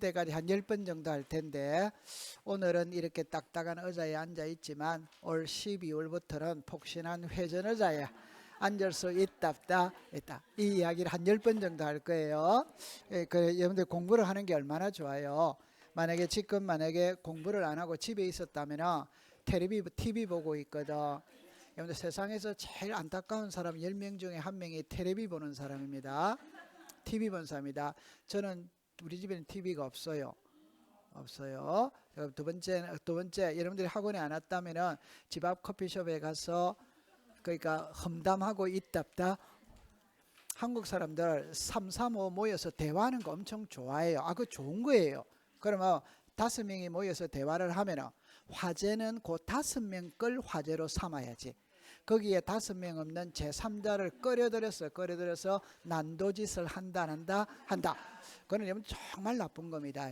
때까지 한 10번 정도 할 텐데 오늘은 이렇게 딱딱한 의자에 앉아 있지만 올 12월부터는 폭신한 회전 의자에 앉을 수 있답다. 있다. 이 이야기를 한 10번 정도 할 거예요. 예, 그래 여러분들 공부를 하는 게 얼마나 좋아요. 만약에 지금 만약에 공부를 안 하고 집에 있었다면 텔레비 TV 보고 있거든. 여러분들 세상에서 제일 안타까운 사람 10명 중에 한 명이 텔레비 보는 사람입니다. TV 본 사람이다. 저는 우리 집에는 TV가 없어요. 없어요. 두 번째 두 번째 여러분들이 학원에 안 왔다면은 집 앞 커피숍에 가서 그러니까 험담하고 있답다. 한국 사람들 3, 3, 5 모여서 대화하는 거 엄청 좋아해요. 아, 그 좋은 거예요. 그러면 다섯 명이 모여서 대화를 하면은 화제는 그 다섯 명 걸 화제로 삼아야지. 거기에 다섯 명 없는 제3자를 끌어들여서 끌어들여서 난도짓을 한다 한다 한다. 그거는 여러분 정말 나쁜 겁니다.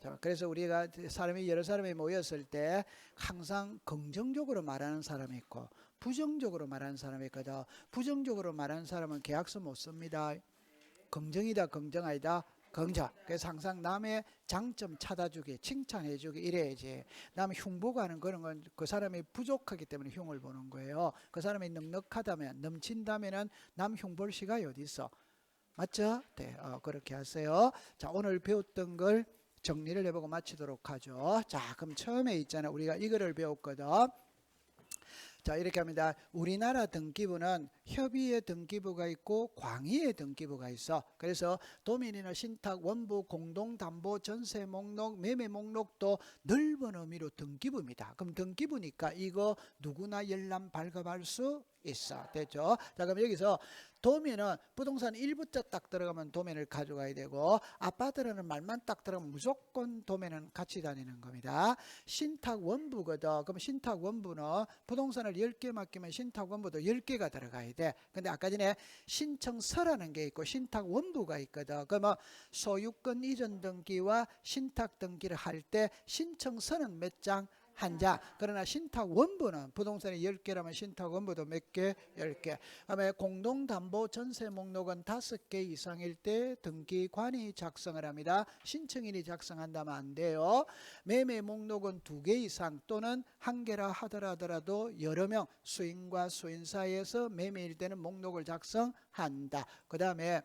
자, 그래서 우리가 사람이 여러 사람이 모였을 때 항상 긍정적으로 말하는 사람이 있고 부정적으로 말하는 사람이 있거든. 부정적으로 말하는 사람은 계약서 못 씁니다. 긍정이다 긍정 아니다 긍정. 그래서 항상 남의 장점 찾아주기, 칭찬해주기 이래야지. 남 흉보가는 그런 건 그 사람이 부족하기 때문에 흉을 보는 거예요. 그 사람이 넉넉하다면, 넘친다면은 남 흉볼 시간이 어디 있어? 맞죠? 네, 어, 그렇게 하세요. 자, 오늘 배웠던 걸 정리를 해보고 마치도록 하죠. 자, 그럼 처음에 있잖아. 우리가 이거를 배웠거든. 자 이렇게 합니다. 우리나라 등기부는 협의의 등기부가 있고 광의의 등기부가 있어. 그래서 도민이나 신탁, 원부, 공동담보, 전세 목록, 매매 목록도 넓은 의미로 등기부입니다. 그럼 등기부니까 이거 누구나 열람 발급할 수 있어. 됐죠? 자 그럼 여기서 도면은 부동산 일부터 딱 들어가면 도면을 가져가야 되고 아파트라는 말만 딱 들어가면 무조건 도면은 같이 다니는 겁니다. 신탁 원부거든. 그럼 신탁 원부는 부동산을 10개 맡기면 신탁 원부도 10개가 들어가야 돼. 근데 아까 전에 신청서라는 게 있고 신탁 원부가 있거든. 그러면 소유권 이전 등기와 신탁 등기를 할 때 신청서는 몇 장? 한 장. 그러나 신탁 원부는 부동산이 10개라면 신탁 원부도 몇 개? 10개. 그다음에 공동담보 전세 목록은 5개 이상일 때 등기관이 작성을 합니다. 신청인이 작성한다면 안 돼요. 매매 목록은 2개 이상 또는 한 개라 하더라도 여러 명 수인과 수인 사이에서 매매일 때는 목록을 작성한다. 그다음에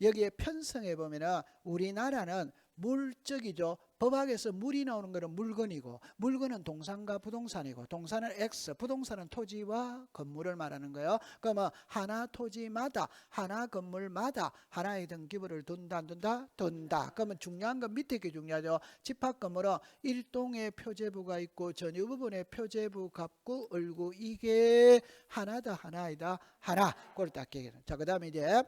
여기에 편성해 보면은 우리나라는 물적이죠. 법학에서 물이 나오는 것은 물건이고 물건은 동산과 부동산이고 동산은 X, 부동산은 토지와 건물을 말하는 거예요. 그러면 하나 토지마다 하나 건물마다 하나의 등기부를 둔다 안 둔다 둔다. 그러면 중요한 건 밑에 게 중요하죠. 집합 건물은 일동의 표제부가 있고 전유 부분에 표제부 갑구 을구 이게 하나다 하나이다 하나. 그걸 딱 얘기해요. 자 그다음에 이제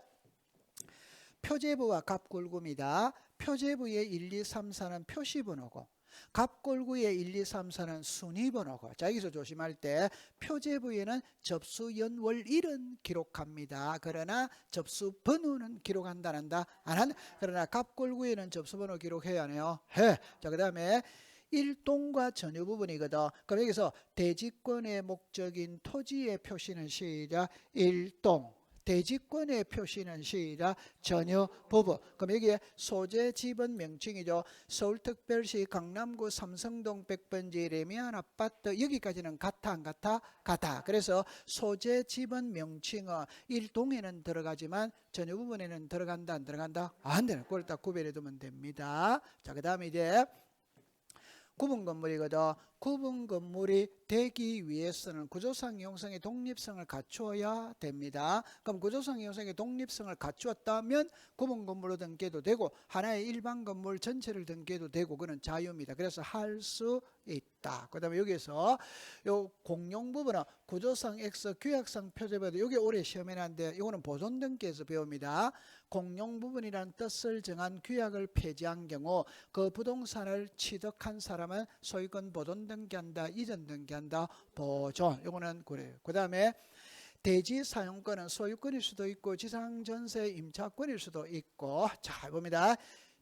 표제부와 갑골구입니다. 표제부의 1, 2, 3, 4는 표시번호고 갑골구의 1, 2, 3, 4는 순위번호고 자 여기서 조심할 때 표제부에는 접수연월일은 기록합니다. 그러나 접수번호는 기록한다는다 안 한다. 그러나 갑골구에는 접수번호 기록해야 하네요. 해. 자 그 다음에 일동과 전유 부분이거든. 그럼 여기서 대지권의 목적인 토지의 표시는 시작 일동 대지권의 표시는 시작 전혀 부부. 그럼 여기에 소재 지번 명칭이죠. 서울특별시 강남구 삼성동 100번지 레미안 아파트 여기까지는 같아 안 같아? 같아. 그래서 소재 지번 명칭은 일동에는 들어가지만 전혀 부분에는 들어간다 안 들어간다? 안 되는. 그걸 딱 구별해 두면 됩니다. 자, 그 다음에 이제 구분 건물이거든. 구분 건물이 되기 위해서는 구조상 형성의 독립성을 갖추어야 됩니다. 그럼 구조상 형성의 독립성을 갖추었다면 구분 건물로 등기해도 되고 하나의 일반 건물 전체를 등기해도 되고 그는 자유입니다. 그래서 할 수 있다. 그 다음에 여기서 요 공용 부분은 구조상 X 규약상 표제부도 여기 올해 시험에 나는데 이거는 보존 등기에서 배웁니다. 공용 부분이라는 뜻을 정한 규약을 폐지한 경우 그 부동산을 취득한 사람은 소유권 보존 등기한다, 이전 등기한다, 보존. 요거는 그래요. 그 다음에 대지 사용권은 소유권일 수도 있고 지상 전세 임차권일 수도 있고 자 봅니다.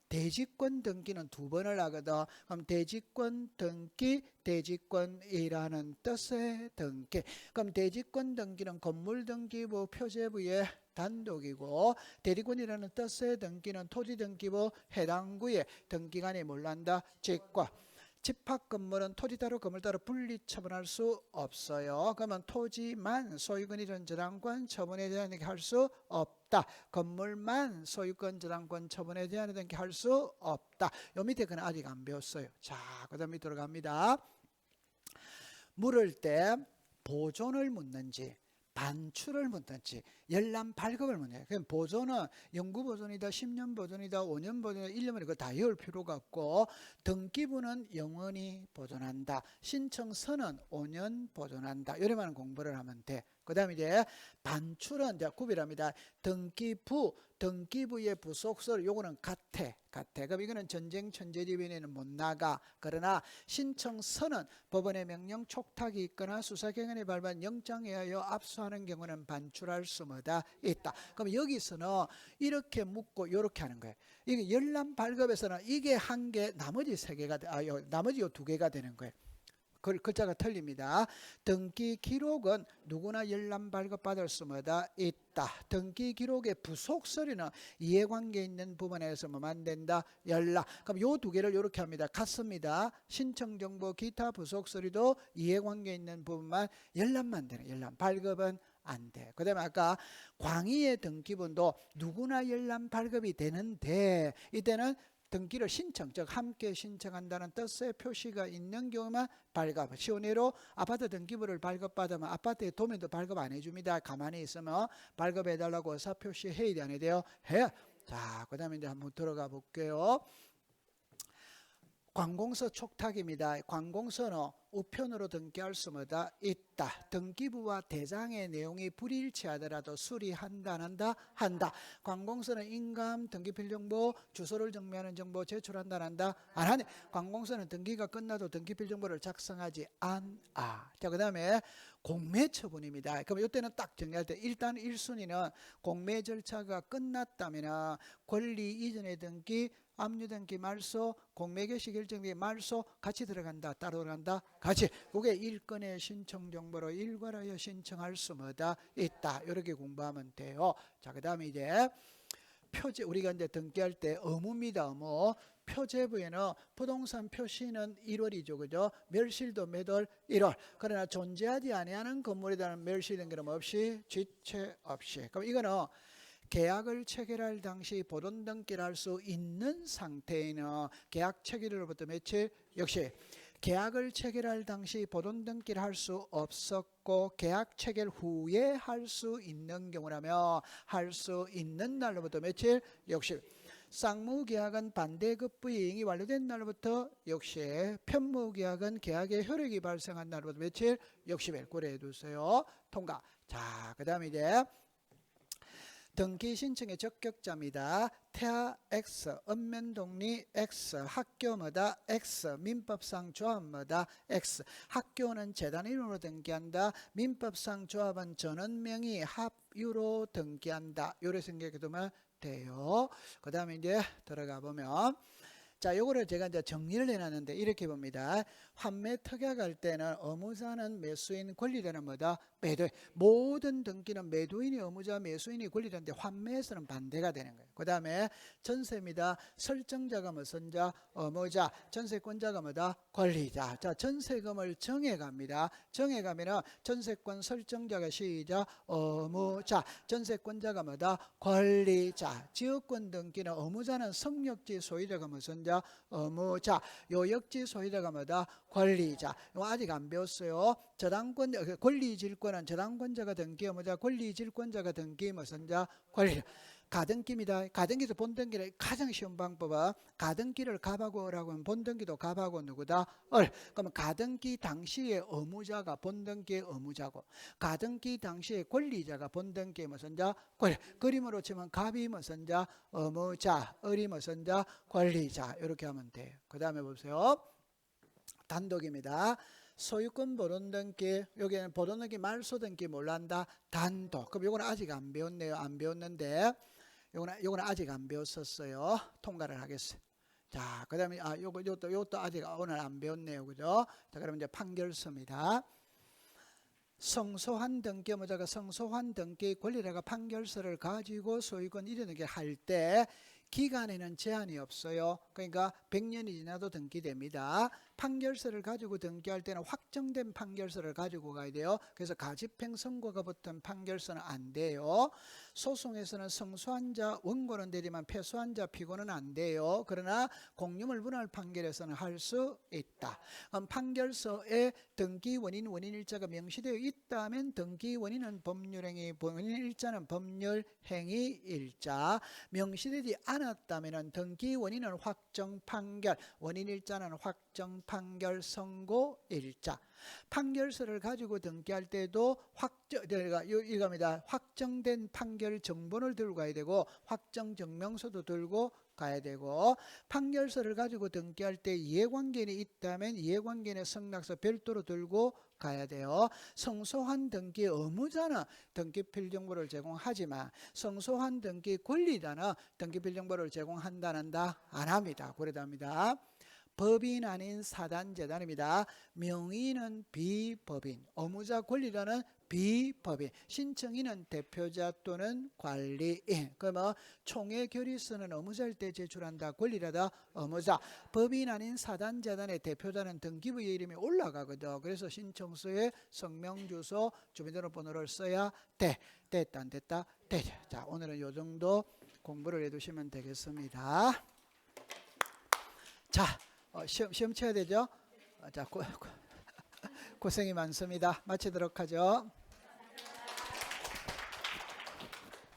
대지권 등기는 두 번을 하거든. 그럼 대지권 등기, 대지권이라는 뜻의 등기. 그럼 대지권 등기는 건물 등기부 표제부에 단독이고 대리권이라는 뜻의 등기는 토지 등기부 해당 구에 등기관이 몰란다 직과 집합 건물은 토지 따로 건물 따로 분리 처분할 수 없어요. 그러면 토지만 소유권 이전 저당권 처분에 대한 할수 없다. 건물만 소유권 저당권 처분에 대한 할수 없다. 요 밑에 그는 아직 안 배웠어요. 자, 그 다음 밑으로 갑니다. 물을 때 보존을 묻는지 반출을 묻든지 열람 발급을 묻냐. 그럼 보존은 영구 보존이다, 10년 보존이다, 5년 보존이다, 1년이다 그거 다 외울 필요가 없고 등기부는 영원히 보존한다. 신청서는 5년 보존한다. 이래만 공부를 하면 돼. 그 다음에 이제 반출은 이제 구별합니다. 등기부, 등기부의 부속설 요거는 같아. 같아. 그럼 이거는 전쟁 천재지변에는 못 나가. 그러나 신청서는 법원의 명령 촉탁이 있거나 수사기관이 발부한 영장에 하여 압수하는 경우는 반출할 수 뭐다 있다. 그럼 여기서는 이렇게 묻고 이렇게 하는 거예요. 이게 열람 발급에서는 이게 한 개, 나머지 세 개가 돼- 아, 요, 나머지 요 두 개가 되는 거예요. 글, 글자가 틀립니다. 등기 기록은 누구나 열람 발급 받을 수마다 있다. 등기 기록의 부속서리는 이해관계 있는 부분에서 뭐만 된다? 열람. 그럼 요 두 개를 이렇게 합니다. 같습니다. 신청 정보 기타 부속서리도 이해관계 있는 부분만 열람만 되는 열람. 발급은 안 돼. 그 다음에 아까 광의의 등기분도 누구나 열람 발급이 되는데 이때는 등기를 신청, 즉 함께 신청한다는 뜻의 표시가 있는 경우만 발급. 시원해로 아파트 등기부를 발급받으면 아파트의 도면도 발급 안 해줍니다. 가만히 있으면 발급해달라고 의사 표시 해야 돼, 안 해야 돼요? 해. 자, 그 다음에 이제 한번 들어가 볼게요. 관공서 촉탁입니다. 관공서는 우편으로 등기할 수마다 있다. 등기부와 대장의 내용이 불일치하더라도 수리한다는다 한다. 관공서는 인감 등기필 정보, 주소를 정리하는 정보 제출한다는다 안 하네. 관공서는 등기가 끝나도 등기필 정보를 작성하지 않아. 자 그 다음에 공매 처분입니다. 그럼 이때는 딱 정리할 때 일단 1순위는 공매 절차가 끝났다면 권리 이전의 등기 압류 등기 말소, 공매 개시 결정 등기 말소 같이 들어간다. 따로 들어간다. 같이. 그게 일건의 신청 정보로 일괄하여 신청할 수마다 있다. 이렇게 공부하면 돼요. 자, 그 다음에 이제 표제 우리가 이제 등기할 때 의무입니다. 의무. 표제부에는 부동산 표시는 1월이죠. 그죠? 멸실도 매달 1월. 그러나 존재하지 아니하는 건물에 대한 멸실 등기는 없이 지체 없이. 그럼 이거는 계약을 체결할 당시 보존 등기를 할수 있는 상태에는 계약 체결로부터 며칠 역시 계약을 체결할 당시 보존 등기를 할 수 없었고 계약 체결 후에 할 수 있는 경우라면 할 수 있는 날로부터 며칠 역시 쌍무 계약은 반대급 부 이행이 완료된 날로부터 역시 편무 계약은 계약의 효력이 발생한 날로부터 며칠 역시 멜고래 두세요. 통과. 자, 그 다음에 이제 등기 신청의 적격자입니다. 태아 X, 읍면동리 X, 학교마다 X, 민법상 조합마다 X. 학교는 재단 이름으로 등기한다. 민법상 조합은 전원명의 합유로 등기한다. 요래 생각해 두면 돼요. 그 다음에 이제 들어가 보면 자, 요거를 제가 이제 정리를 해놨는데 이렇게 봅니다. 환매 특약할 때는 의무자는 매수인 권리자는 뭐다? 매도인. 모든 등기는 매도인이 의무자, 매수인이 권리자인데 환매에서는 반대가 되는 거예요. 그 다음에 전세입니다. 설정자가 무슨 자? 의무자. 전세권자가 뭐다? 권리자. 자, 전세금을 정해갑니다. 정해가면은 전세권 설정자가 시작 의무자. 전세권자가 뭐다? 권리자. 지역권 등기는 의무자는 성역지 소유자가 무슨 자? 의무자. 요역지 소유자가 뭐다? 권리자. 이거 아직 안 배웠어요. 저당권 권리질권은 저당권자가 등기 의무자, 권리질권자가 등기 무슨 자? 권리. 가등기입니다. 가등기에서 본등기를 가장 쉬운 방법은 가등기를 갑하고라고 하면 본등기도 갑하고 누구다? 얼. 그러면 가등기 당시의 의무자가 본등기의 의무자고 가등기 당시의 권리자가 본등기의 무슨 자? 권리. 그림으로 치면 갑이 무슨 자? 의무자, 을이 무슨 자? 권리자. 이렇게 하면 돼요. 그 다음에 보세요. 단독입니다. 소유권 보존 등기 여기는 보존 등기 말소 등기 몰란다? 단독. 그럼 요거는 아직 안 배웠네요. 안 배웠는데 요거는 요거는 아직 안 배웠었어요. 통과를 하겠어요. 자 그다음에 아 요거 요것도 요것도 아직 오늘 안 배웠네요. 그죠? 자 그럼 이제 판결서입니다. 성소한 등기 업무자가 성소한 등기 권리자가 판결서를 가지고 소유권 이르게 할때 기간에는 제한이 없어요. 그러니까 100년이 지나도 등기됩니다. 판결서를 가지고 등기할 때는 확정된 판결서를 가지고 가야 돼요. 그래서 가집행 선고가 붙은 판결서는 안 돼요. 소송에서는 성소한 자 원고는 되지만 패소한 자 피고는 안 돼요. 그러나 공유물 분할 판결에서는 할 수 있다. 판결서에 등기 원인 원인 일자가 명시되어 있다면 등기 원인은 법률행위 원인 일자는 법률행위 일자 명시되지 않았다면 등기 원인은 확정 판결 원인 일자는 확정 판결 선고 일자 판결서를 가지고 등기할 때도 확정 내가 이겁니다 확정된 판결 정본을 들고 가야 되고 확정 증명서도 들고 가야 되고 판결서를 가지고 등기할 때 이해관계인이 있다면 이해관계인의 성락서 별도로 들고 가야 돼요. 성소한 등기 의무자는 등기필 정보를 제공하지만 성소한 등기 권리자는 등기필 정보를 제공한다는다 안 합니다. 그러답니다. 법인 아닌 사단 재단입니다. 명의는 비법인, 의무자 권리자는 비법인, 신청인은 대표자 또는 관리인. 그러면 총회 결의서는 의무자일 때 제출한다. 권리자다. 의무자. 법인 아닌 사단 재단의 대표자는 등기부의 이름이 올라가거든. 그래서 신청서에 성명 주소, 주민등록번호를 써야 돼. 됐다 안 됐다? 돼. 자, 오늘은 요 정도 공부를 해 두시면 되겠습니다. 자, 어, 시험 시험 쳐야 되죠? 어, 자, 고, 고, 고생이 많습니다. 마치도록 하죠.